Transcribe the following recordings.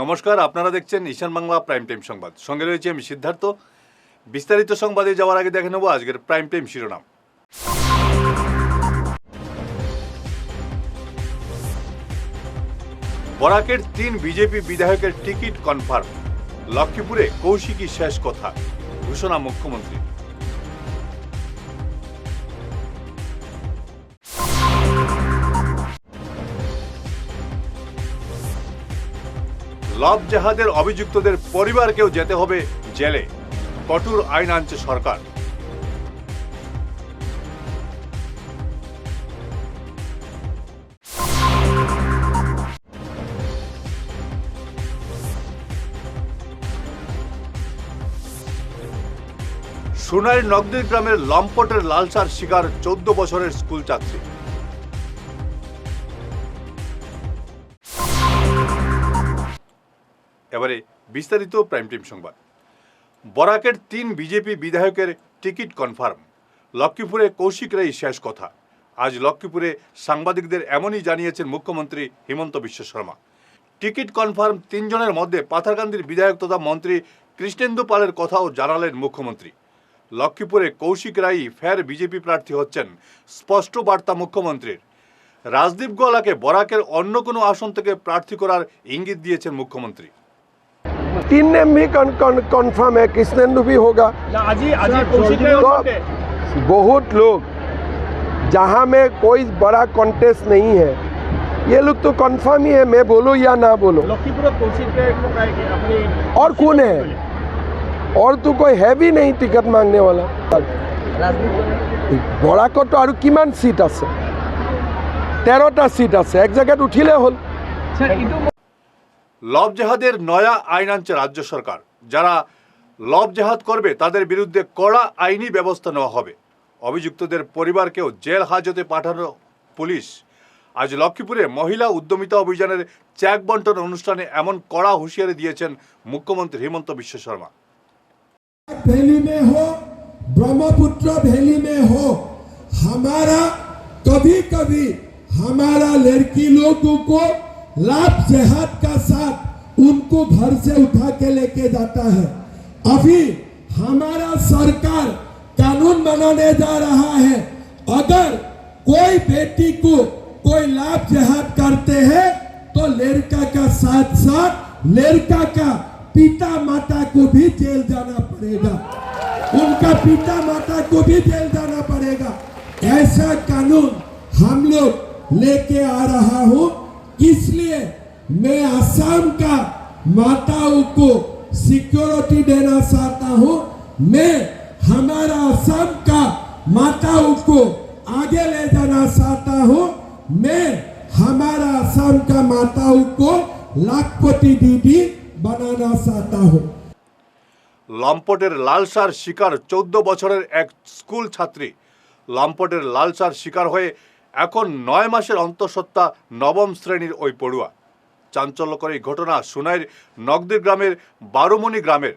নমস্কার, আপনারা দেখছেন ঈশান বাংলা প্রাইম টাইম সংবাদ। সঙ্গে রয়েছে আমি সিদ্ধার্থ। বিস্তারিত সংবাদে যাওয়ার আগে দেখে নেব আজকের প্রাইম টাইম শিরোনাম। বরাকের তিন বিজেপি বিধায়কের টিকিট কনফার্ম। লক্ষ্মীপুরে কৌশিকী শেষ কথা, ঘোষণা মুখ্যমন্ত্রী লব জেহাদের অভিযুক্তদের পরিবারকেও যেতে হবে জেলে। কঠোর আইন আনছে সরকার। সোনাইর নগদীর গ্রামের লম্পটের লালসার শিকার চোদ্দ বছরের স্কুল ছাত্রী বিস্তারিত প্রাইম টাইম সংবাদ। বরাকের তিন বিজেপি বিধায়কের টিকিট কনফার্ম। লক্ষ্মীপুরে কৌশিক রায় শেষ কথা। আজ লক্ষ্মীপুরে সাংবাদিকদের এমনই জানিয়েছেন মুখ্যমন্ত্রী হিমন্ত বিশ্ব শর্মা। টিকিট কনফার্ম তিনজনের মধ্যে পাথারকান্দির বিধায়ক তথা মন্ত্রী কৃষ্ণেন্দু পালের কথাও জানালেন মুখ্যমন্ত্রী। লক্ষ্মীপুরে কৌশিক রায়ই ফের বিজেপি প্রার্থী হচ্ছেন, স্পষ্ট বার্তা মুখ্যমন্ত্রীর। রাজদীপ গোয়ালাকে বরাকের অন্য কোনো আসন থেকে প্রার্থী করার ইঙ্গিত দিয়েছেন মুখ্যমন্ত্রী। तीन नेम भी कंफर्म है कृष्णेंदु भी होगा আজি আজি কৌশিক রায় तो ওঠে बहुत लोग जहां में कोई बड़ा कॉन्टेस्ट नहीं है ये लोग तो कंफर्म ही है मैं बोलूं या ना बोलूं লক্ষ্মীপুৰত কৌশিক ৰায় ককাই আপুনি और कौन है और तो कोई है भी नहीं टिकट मांगने वाला বৰা কত আৰু কিমান সিট আছে তেরোটা সিট আছে এক জায়গাত উঠিলে হ'ল স্যার কিন্তু লব জেহাদের নয়া আইন আনছে রাজ্য সরকার যারা লব জেহাদ করবে তাদের বিরুদ্ধে কড়া আইনি ব্যবস্থা নেওয়া হবে অভিযুক্তদের পরিবারকেও জেল হাজতে পাঠানো পুলিশ আজ লক্ষ্মীপুরে মহিলা উদ্যমিতা অভিযানের চেক বন্টন অনুষ্ঠানে এমন কড়া হুঁশিয়ারি দিয়েছেন মুখ্যমন্ত্রী হিমন্ত বিশ্ব শর্মা वैली में हो ब्रह्मपुत्र वैली में हो हमारा कभी कभी हमारा लड़की लोगों को लाभ जेहाद का साथ उनको घर से उठा के लेके जाता है। अभी हमारा सरकार कानून बनाने जा रहा है। अगर कोई बेटी को कोई लाभ जेहाद करते हैं तो लड़का का साथ साथ लड़का का पिता माता को भी जेल जाना पड़ेगा। उनका पिता माता को भी जेल जाना पड़ेगा। ऐसा कानून हम लोग लेके आ रहा हूँ। इसलिए मैं असम का माताओं को सिक्योरिटी देना चाहता हूं मैं हमारा असम का माताओं को आगे ले जाना चाहता हूं मैं हमारा असम का माताओं को लाखपति दीदी बनाना चाहता हूं লম্পটের লালসার শিকার চোদ্দ বছরের এক স্কুল ছাত্রী লম্পটের লালসার শিকার হয়ে এখন নয় মাসের অন্তঃসত্ত্বা নবম শ্রেণির ওই পড়ুয়া। চাঞ্চল্যকর এই ঘটনা সুনাইর নগদীর গ্রামের বারোমণি গ্রামের।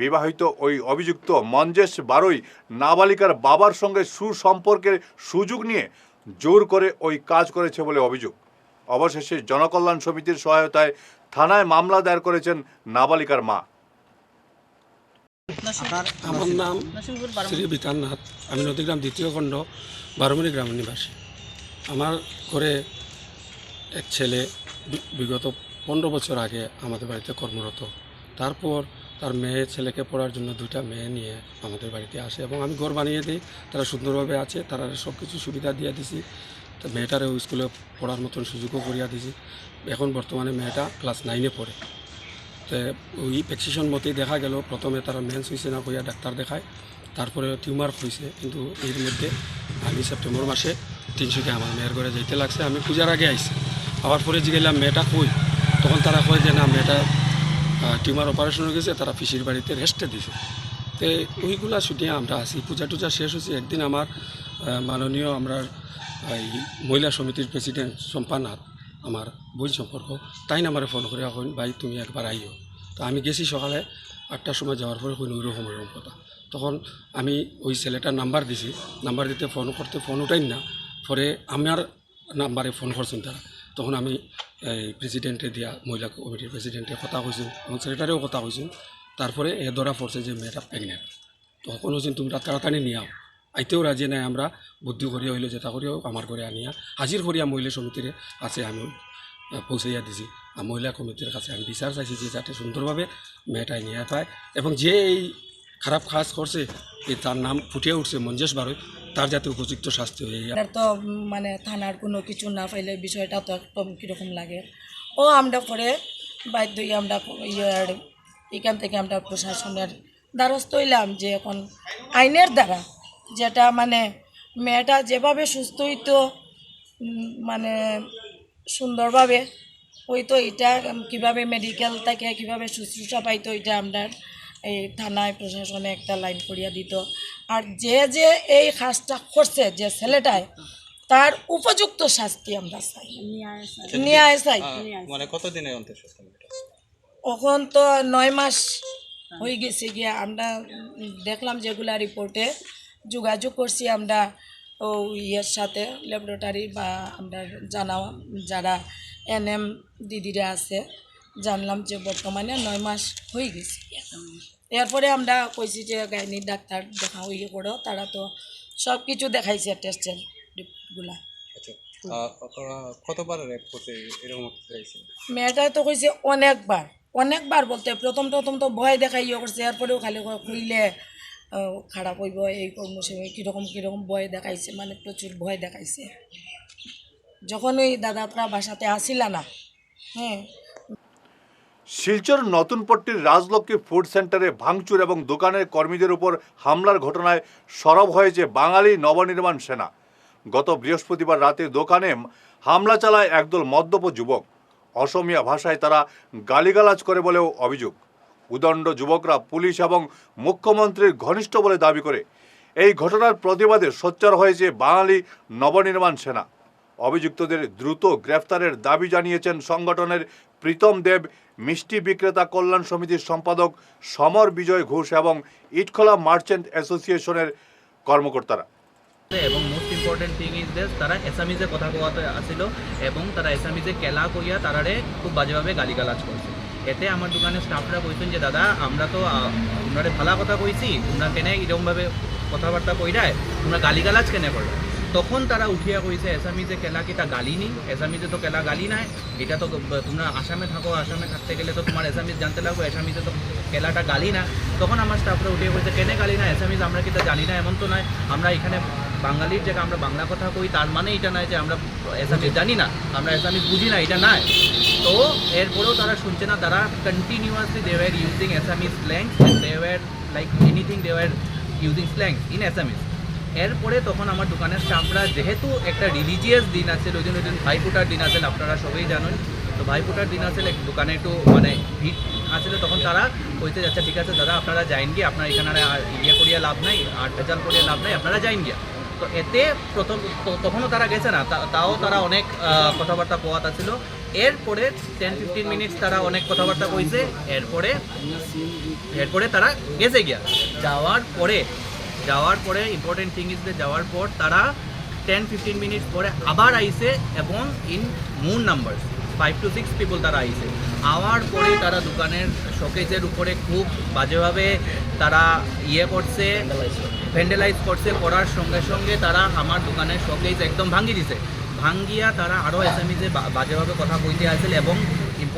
বিবাহিত ওই অভিযুক্ত মঞ্জেশ বারোই নাবালিকার বাবার সঙ্গে সুসম্পর্কের সুযোগ নিয়ে জোর করে ওই কাজ করেছে বলে অভিযোগ। অবশেষে জনকল্যাণ সমিতির সহায়তায় থানায় মামলা দায়ের করেছেন নাবালিকার মা। আমার নাম শ্রী বিতাননাথ আমি নদীগ্রাম দ্বিতীয় খণ্ড বারোমণি গ্রামের নিবাসী। আমার ঘরে এক ছেলে বিগত পনেরো বছর আগে আমাদের বাড়িতে কর্মরত। তারপর তার মেয়ে ছেলেকে পড়ার জন্য দুইটা মেয়ে নিয়ে আমাদের বাড়িতে আসে এবং আমি ঘর বানিয়ে দিই। তারা সুন্দরভাবে আছে, তারা সব কিছু সুবিধা দিয়ে দিছি। তো মেয়েটারেও স্কুলে পড়ার মতন সুযোগও করিয়া দিছি। এখন বর্তমানে মেয়েটা ক্লাস নাইনে পড়ে। তো ওই প্রেসক্রিপশন মতেই দেখা গেল, প্রথমে তারা মেন্স হয়েছে না কইয়া ডাক্তার দেখায়, তারপরে টিউমার হয়েছে কিন্তু এর মধ্যে আমি সেপ্টেম্বর মাসে তিনশোকে আমার মেয়ের ঘরে যাইতে লাগছে, আমি পূজার আগে আইছি। আবার পরে জিগেলাম মেয়েটা কই? তখন তারা কয় যে, না, মেয়েটা টিউমার অপারেশন হয়ে গেছে, তারা পিসির বাড়িতে রেস্টে দিছে। তো ওইগুলা ছুটিয়ে আমরা আসি পূজা টুজা শেষ হয়েছে। একদিন আমার মাননীয় আমরা এই মহিলা সমিতির প্রেসিডেন্ট সম্পানাথ আমার বোন সম্পর্ক, তাই আমার ফোন করে এখন, ভাই, তুমি একবার আইও। তো আমি গেছি সকালে আটটার সময় যাওয়ার পরে কোনো ওইরকম ওইরকম কথা। তখন আমি ওই ছেলেটার নাম্বার দিছি নাম্বার দিতে ফোন করতে ফোন উঠাই না। পরে আমার নাম্বারে ফোন করছেন তারা। তখন আমি, এই প্রেসিডেন্টে দিয়া, মহিলা কমিটির প্রেসিডেন্টে কথা কৈছোঁ এবং সেক্রেটারিও কথা কৈছোঁ তারপরে এ ধরা পড়ছে যে মেয়েটা প্রেগনেন্ট তখন তুমি তাড়াতাড়ি নিয়ে আইতেও রাজি নাই আমরা, বুদ্ধি করিয়া হইলে, যেটা করিয়াও আমার ঘরে আনিয়া। হাজির করিয়া মহিলা সমিতির আছে আমি পৌঁছাইয়া দিছি। মহিলা কমিটির কাছে আমি বিচার চাইছি যে, যাতে সুন্দরভাবে মেয়েটাই নিয়ে পায়। এবং যে এই খারাপ কাজ করছে তার নাম ফুটিয়ে উঠছে মঞ্জেশ বারোই, তার যাতে উপযুক্ত শাস্তি হয়ে যায়। তো মানে থানার কোনো কিছু না পাইলে বিষয়টা তো একদম কীরকম লাগে? ও আমরা পরে বাধ্য আমরা ইয়ার এখান থেকে আমরা প্রশাসনের দ্বারস্থ হইলাম যে এখন আইনের দ্বারা যেটা মানে মেয়েটা যেভাবে সুস্থ হইতো মানে সুন্দরভাবে হইতো, এটা কীভাবে মেডিকেল থেকে কীভাবে শুশ্রূষা পাইতো, এটা আমরা এই থানায় প্রশাসনে একটা লাইন করিয়া দিত। আর যে যে এই কাজটা করছে যে ছেলেটায় তার উপযুক্ত শাস্তি আমরা চাই। নিয়ে চাই। মানে কতদিনের এখন তো নয় মাস হয়ে। গেছে গিয়া আমরা দেখলাম যেগুলা রিপোর্টে যোগাযোগ করছি আমরা ও ইয়ের সাথে ল্যাবরেটরি বা আমরা জানা যারা এনএম দিদিরা আছে জানলাম যে বর্তমানে নয় মাস হয়ে গেছে। এরপরে আমরা কইছি যে গাইনির ডাক্তার দেখা হয়ে করো তারা তো সব কিছু দেখাইছে টেস্টের রিপোর্টগুলা আচ্ছা কতবার করতে এরকম হয়েছে তো কইছে অনেকবার অনেকবার বলতে প্রথম প্রথম তো ভয় দেখাই ইয়ে করছে এরপরেও খালি খুইলে খারাপ হইব এই কর্মসূচি কীরকম কীরকম ভয় দেখাইছে মানে প্রচুর ভয় দেখাইছে। যখন ওই দাদাটা বাসাতে আসিলা না হ্যাঁ শিলচর নতুনপট্টির রাজলক্ষ্মী ফুড সেন্টারে ভাঙচুর এবং দোকানের কর্মীদের উপর হামলার ঘটনায় সরব হয়েছে বাঙালি নবনির্মাণ সেনা। গত বৃহস্পতিবার রাতে দোকানে হামলা চালায় একদল মদ্যপ যুবক। অসমীয়া ভাষায় তারা গালিগালাজ করে বলেও অভিযোগ। উদণ্ড যুবকরা পুলিশ এবং মুখ্যমন্ত্রীর ঘনিষ্ঠ বলে দাবি করে। এই ঘটনার প্রতিবাদে সোচ্চার হয়েছে বাঙালি নবনির্মাণ সেনা। অভিযুক্তদের দ্রুত গ্রেফতারের দাবি জানিয়েছেন সংগঠনের প্রীতম দেব, মিষ্টি বিক্রেতা কল্যাণ সমিতির সম্পাদক সমর বিজয় ঘোষ এবং ইটখোলা মার্চেন্ট অ্যাসোসিয়েশনের কর্মকর্তারা। এবং most important thing is this তারা এসামিজে কথা কোয়াতে আসিল এবং তারা এসামিজে কেলা কইয়া তারারে খুব বাজেভাবে গালিগালাজ করছে। এতে আমার দোকানের স্টাফরা কইছেন যে, দাদা, আমরা তো তোমরা ভালা কথা কইছি তোমরা কেনে এরকমভাবে কথাবার্তা কইরায়, তোমরা গালিগালাজ কেনে করো তখন তারা উঠিয়া কইছে এসামিজে কেলা কি তা গালি নি এসামিজে তো কেলা গালি নাই, এটা তো তোমরা আসামে থাকো, আসামে থাকতে গেলে তো তোমার এসামিজ জানতে লাগবে এসামিজে তো কেলাটা গালি না। তখন আমার স্টাফরা উঠিয়ে কইছে, কেনে গালি না, এসামিজ আমরা কি তা জানি না, এমন তো নয় আমরা এখানে বাঙালির জায়গায় আমরা বাংলা কথা কই, তার মানে এটা নয় যে আমরা এসামিজ জানি না, আমরা এসামিজ বুঝি না, এটা নয় তো এরপরেও তারা শুনছে না, তারা continuously they were using Assamese slangs they were like anything they were using slangs in Assamese এরপরে তখন আমার দোকানের স্টাফরা, যেহেতু একটা রিলিজিয়াস দিন আছে ওই দিন ভাইফোঁটার দিন আছে, আপনারা সবাই জানেন, তো ভাইফোঁটার দিন আছে দোকানে একটু মানে ভিড় আসলে তখন তারা কইতে যাচ্ছে ঠিক আছে, দাদা, আপনারা যাইন গিয়ে, আপনার এখানে আর ইয়ে করিয়া লাভ নাই, আর ভেজাল করিয়া লাভ নাই, আপনারা যাইন গিয়া। তো এতে প্রথম তখনও তারা গেছে না তাও তারা অনেক কথাবার্তা পোয়াত আছিল। এরপরে টেন ফিফটিন মিনিটস তারা অনেক কথাবার্তা কইছে, এরপরে এরপরে তারা গেছে গিয়া। যাওয়ার পরে যাওয়ার পরে ইম্পর্টেন্ট থিং ইজ যাওয়ার পর তারা টেন ফিফটিন মিনিট পরে আবার আইসে এবং in moon number five to six people তারা আইসে। আওয়ার পরে তারা দোকানের শোকেজের উপরে খুব বাজেভাবে তারা ইয়ে করছে ভ্যান্ডেলাইজ করছে, করার সঙ্গে সঙ্গে তারা আমার দোকানের শোকেজ একদম ভাঙ্গি দিছে। ভাঙ্গিয়া তারা আরও এসএমইজে বাজেভাবে কথা কইতে আসছিল এবং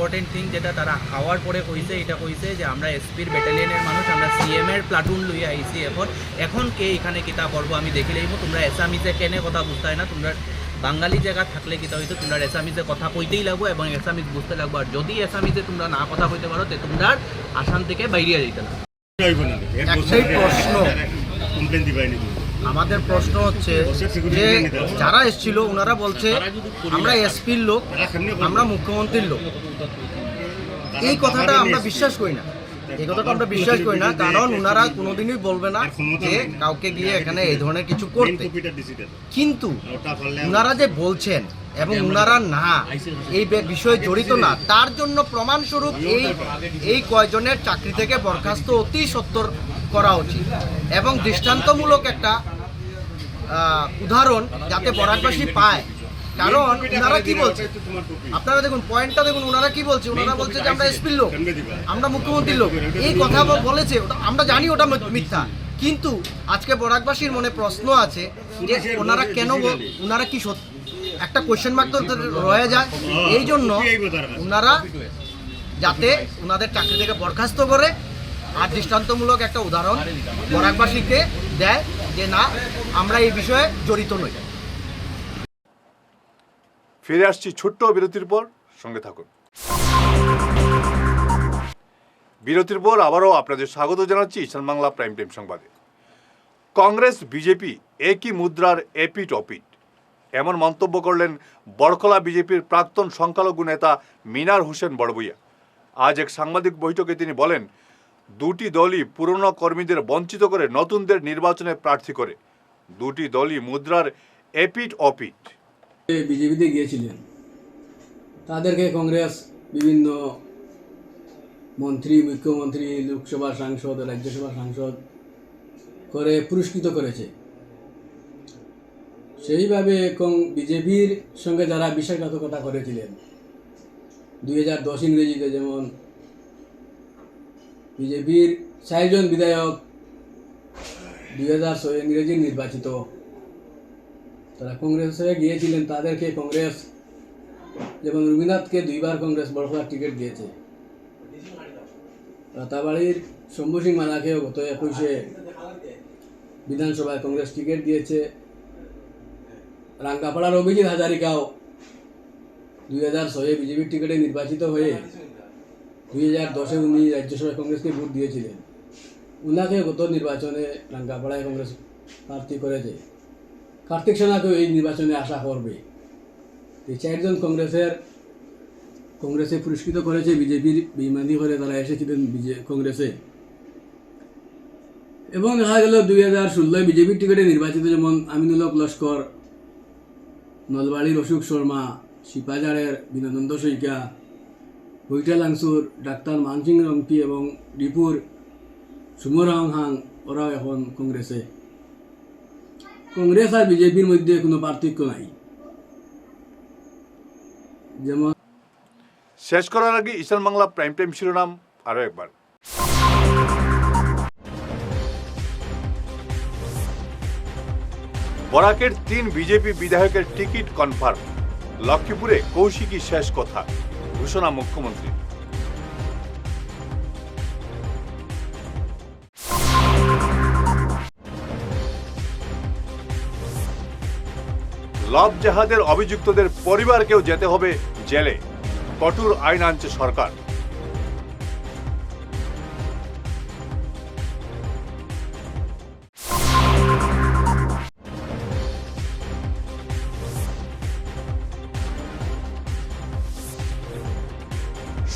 ইম্পর্টেন্ট থিং যেটা তারা আওয়ার পরে কইছে এটা কইছে যে আমরা এসপির ব্যাটালিয়নের মানুষ আমরা সিএম এর প্লাটুন লইয়া আইছি এখন। এখন কে এখানে কিতা করব আমি দেখি লইব। তোমরা এসামিজে কেনে কথা বুঝতে হয় না। তোমরা বাঙালি জায়গা থাকলে কিতা হইতো তোমরা এসামিজে কথা কইতেই লাগবো এবং এসামিজ বুঝতে লাগবো। আর যদি এসামিজে তোমরা না কথা কইতে পারো তে তোমরা আসাম থেকে বাইরিয়া যাইতে না। একটাই প্রশ্ন। কমপ্লেন দিবাইনি তুমি আমাদের প্রশ্ন হচ্ছে যে যারা এসেছিল ওনারা বলছে, আমরা এসপির লোক, আমরা মুখ্যমন্ত্রীর লোক। এই কথাটা আমরা বিশ্বাস করি না। এই কথাটা আমরা বিশ্বাস করি না, কারণ ওনারা কোনোদিনই বলবে না যে কাউকে গিয়ে এখানে এই ধরনের কিছু করতে। কিন্তু ওনারা যে বলছেন এবং ওনারা না, এই বিষয়ে জড়িত না, তার জন্য প্রমাণস্বরূপ এই এই কয়জনের চাকরি থেকে বরখাস্ত অতি সত্তর করা উচিত। এবং দৃষ্টান্তমূলক একটা উদাহরণ যাতে বরাকবাসী পায়। কারণ ওনারা কি বলছে? আপনারা দেখুন পয়েন্টটা দেখুন ওনারা কি বলছে? ওনারা বলছে যে আমরা এসপির লোক আমরা মুখ্যমন্ত্রীর লোক। এই কথা বলেছে ওটা আমরা জানি ওটা মিথ্যা। কিন্তু আজকে বরাকবাসীর মনে প্রশ্ন আছে যে ওনারা কেন ওনারা কি সত্যি একটা কোয়েশ্চেন মার্ক তো রয়ে যায়। এই জন্য ওনারা যাতে ওনাদের চাকরি থেকে বরখাস্ত করে আর দৃষ্টান্তমূলক একটা উদাহরণ বরাকবাসীকে দেয় যে না, আমরা এই বিষয়ে জড়িত নই। ফিরে আসছি ছোট্ট বিরতির পর, সঙ্গে থাকুন। বিরতির পর আবারও আপনাদের স্বাগত জানাচ্ছি ঈশান বাংলা প্রাইম টাইম সংবাদে। কংগ্রেস, বিজেপি একই মুদ্রার এপিট অপিট এমন মন্তব্য করলেন বড়খলা বিজেপির প্রাক্তন সংখ্যালঘু নেতা মিনার হোসেন বড়বুইয়া আজ এক সাংবাদিক বৈঠকে তিনি বলেন দুটি দলই পুরনো কর্মীদের বঞ্চিত করে নতুনদের নির্বাচনে প্রার্থী করে। দুটি দলই মুদ্রার এপিট অপিট বিজেপিতে গিয়েছিলেন। তাদেরকে কংগ্রেস, বিভিন্ন মন্ত্রী, মুখ্যমন্ত্রী, লোকসভা সাংসদ, রাজ্যসভা সাংসদ করে পুরস্কৃত করেছে। সেইভাবে কং বিজেপির সঙ্গে যারা বিশ্বাসঘাতকতা করেছিলেন, দুই হাজার দশ ইংরেজিতে যেমন বিজেপির চারজন বিধায়ক দুই হাজার ছয় ইংরেজি নির্বাচিত। তারা কংগ্রেসে গিয়েছিলেন, তাদেরকে কংগ্রেস যেমন রবীন্দ্রনাথকে দুইবার কংগ্রেস বড়খলার টিকিট দিয়েছে। রাতাবাড়ির শম্ভু সিং মালাকেও গত একুশে বিধানসভায় কংগ্রেস টিকিট দিয়েছে। রাঙ্গাপাড়ার অভিজিৎ হাজারিকাও দুই হাজার ছয়ে বিজেপির টিকিটে নির্বাচিত হয়ে দুই হাজার দশে উনি রাজ্যসভায় কংগ্রেসকে ভোট দিয়েছিলেন। উনাকে গত নির্বাচনে রাঙ্গাপাড়ায় কংগ্রেস প্রার্থী করেছে। কার্তিক সেনাকেও এই নির্বাচনে আশা করবে। এই চারজন কংগ্রেসের, কংগ্রেসে পুরস্কৃত করেছে, বিজেপির বেইমানি করে তারা এসেছিলেন বিজে, কংগ্রেসে। এবং দেখা গেল দুই হাজার ষোলোয় বিজেপির টিকিটে নির্বাচিত যেমন আমিনুল হক লস্কর, নলবাড়ির অশোক শর্মা, শিপাজারের বিনোদন্দ শইকা বৈঠালাংসুর ডাক্তার মানসিং রংপি এবং ডিপুর সুমরাং হাং এখন কংগ্রেসে কংগ্রেস আর বিজেপির মধ্যে কোনো পার্থক্য নাই। যেমন শেষ করার আগে ঈশান বাংলা প্রাইম টাইম শিরোনাম আরও একবার। বরাকের তিন বিজেপি বিধায়কের টিকিট কনফার্ম। লক্ষ্মীপুরে কৌশিকী শেষ কথা। ঘোষণা মুখ্যমন্ত্রী। লাভ জেহাদের অভিযুক্তদের পরিবারকেও যেতে হবে জেলে। কঠোর আইন আনছে সরকার।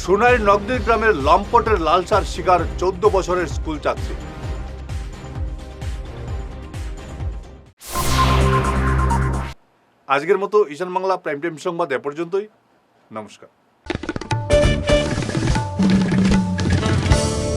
সোনাই নগদীর গ্রামের লম্পটের লালসার শিকার চোদ্দ বছরের স্কুল ছাত্রী। আজকের মতো ঈশান বাংলা প্রাইম টাইম সংবাদ এ পর্যন্তই। নমস্কার।